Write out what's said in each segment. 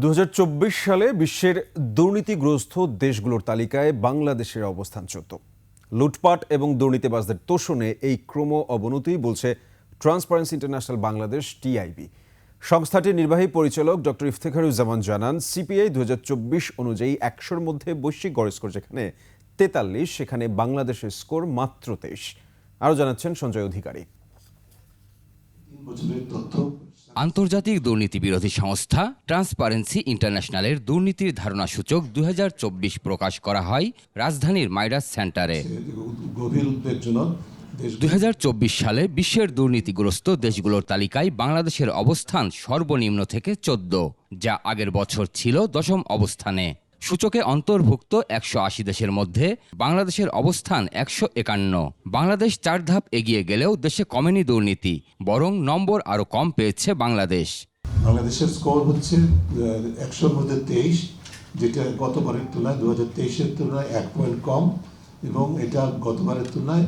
দু হাজার চব্বিশ সালে বিশ্বের দুর্নীতিগ্রস্ত দেশগুলোর তালিকায় বাংলাদেশের অবস্থান চোদ্দ লুটপাট এবং দুর্নীতিবাজদের তোষণে এই ক্রম অবনতি বলছে ট্রান্সপারেন্সি ইন্টারন্যাশনাল বাংলাদেশ টিআইবি সংস্থাটির নির্বাহী পরিচালক ডক্টর ইফতেখারুজ্জামান জানান, সিপিআই দু হাজার চব্বিশ অনুযায়ী একশোর মধ্যে বৈশ্বিক গড় স্কোর যেখানে তেতাল্লিশ, সেখানে বাংলাদেশের স্কোর মাত্র তেইশ। আরও জানাচ্ছেন সঞ্জয় অধিকারী। আন্তর্জাতিক দুর্নীতি বিরোধী সংস্থা ট্রান্সপারেন্সি ইন্টারন্যাশনালের দুর্নীতির ধারণা সূচক দুই হাজার চব্বিশ প্রকাশ করা হয় রাজধানীর মাইরাস সেন্টারে। গভীর উদ্বেগজনক দুই সালে বিশ্বের দুর্নীতিগ্রস্ত দেশগুলোর তালিকায় বাংলাদেশের অবস্থান সর্বনিম্ন থেকে চোদ্দ যা আগের বছর ছিল দশম অবস্থানে। সূচকে অন্তর্ভুক্ত একশো আশি দেশের মধ্যে বাংলাদেশের অবস্থান একশো একান্ন। বাংলাদেশ চার ধাপ এগিয়ে গেলেও দেশে কমেনি দুর্নীতি, বরং নম্বর আরও কম পেয়েছে বাংলাদেশ। বাংলাদেশের স্কোর হচ্ছে একশোর মধ্যে তেইশ, যেটা গতবারের তুলনায় দু হাজার তেইশের তুলনায় এক পয়েন্ট কম, এবং এটা গতবারের তুলনায়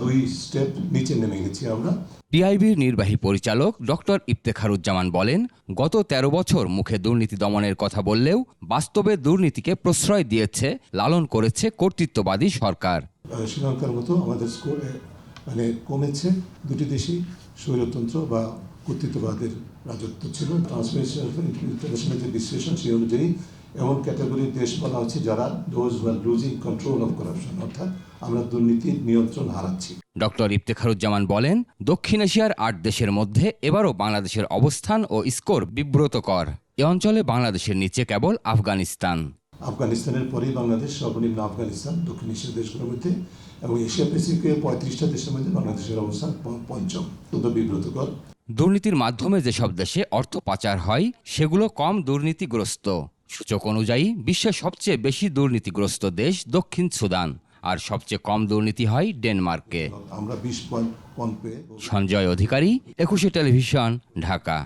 দুই স্টেপ নিচে নেমে গেছি আমরা। টিআইবির নির্বাহী পরিচালক ডক্টর ইফতেখারুজ্জামান বলেন গত ১৩ বছর মুখে দুর্নীতি দমনের কথা বললেও বাস্তবে দুর্নীতিকে প্রশ্রয় দিয়েছে লালন করেছে কর্তৃত্ববাদী সরকার। শ্রীলঙ্কার মতো আমাদের স্কোর মানে কমেছে। দুটি দেশই স্বৈরতন্ত্র বা কর্তৃত্ববাদের রাজত্ব ছিল ইন্টারন্যাশনাল বিশ্লেষণ সেই অনুযায়ী এমন ক্যাটাগরির দেশ বলা হচ্ছে যারা who are losing control of corruption অর্থাৎ আমরা দুর্নীতির নিয়ন্ত্রণ হারাচ্ছি। ডক্টর ইফতেখারুজ্জামান বলেন, দক্ষিণ এশিয়ার আট দেশের মধ্যে এবারও বাংলাদেশের অবস্থান ও স্কোর বিব্রতকর। এ অঞ্চলে বাংলাদেশের নিচে কেবল আফগানিস্তান। আফগানিস্তানের পরেই বাংলাদেশ সর্বনিম্ন আফগানিস্তান দক্ষিণ এশিয়ার দেশগুলোর মধ্যে এবং এশিয়া প্যাসিফিকের পঁয়ত্রিশটা দেশের মধ্যে বাংলাদেশের অবস্থান পঞ্চম। অত্যন্ত বিব্রতকর। দুর্নীতির মাধ্যমে যেসব দেশে অর্থ পাচার হয় সেগুলো কম দুর্নীতিগ্রস্ত। সূচক অনুযায়ী বিশ্বের সবচেয়ে বেশি দুর্নীতিগ্রস্ত দেশ দক্ষিণ সুদান আর সবচেয়ে কম দুর্নীতি হয় ডেনমার্কে। সঞ্জয় অধিকারী একুশে টেলিভিশন ঢাকা।